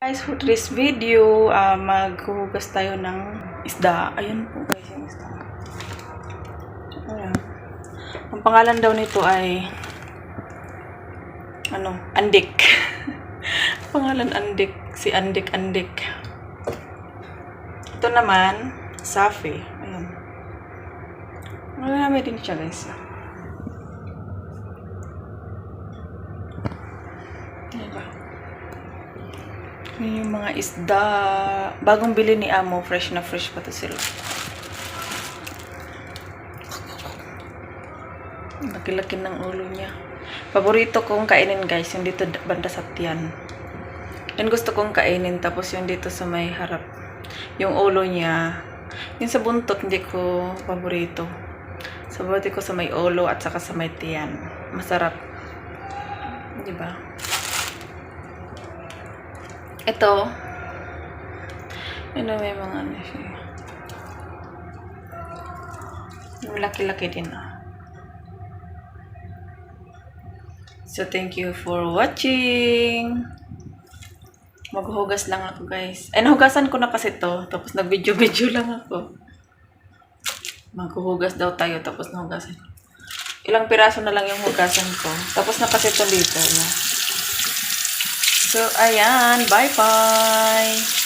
Guys, for today's video, ah, maghuhugas tayo ng isda. Ayun po guys, yung isda. Ayan. Ang pangalan daw nito ay ano, Andik. pangalan Andik. Si Andik Andik. Ito naman, Safi. Ayan. Marami din siya guys. Diba? Yun yung mga isda. Bagong bili ni Amo. Fresh na fresh pa to sila. Laki-laki ng ulo niya. Paborito kong kainin guys. Yung dito banda sa tiyan. Yan gusto kong kainin. Tapos yung dito sa may harap. Yung ulo niya. Yung sa buntot hindi ko paborito. Paborito ko sa may ulo at saka sa may tiyan. Masarap. Di ba? Ito. Ano may mga ano siya. Yung laki-laki din ah. So, thank you for watching. Maghuhugas lang ako, guys. Ay, nahugasan ko na kasi to. Tapos, nag-video-video lang ako. Maghuhugas daw tayo. Tapos, nahugasan. Ilang piraso na lang yung hugasan ko. Tapos, na kasi to dito. Yeah. So, ayan. Bye-bye.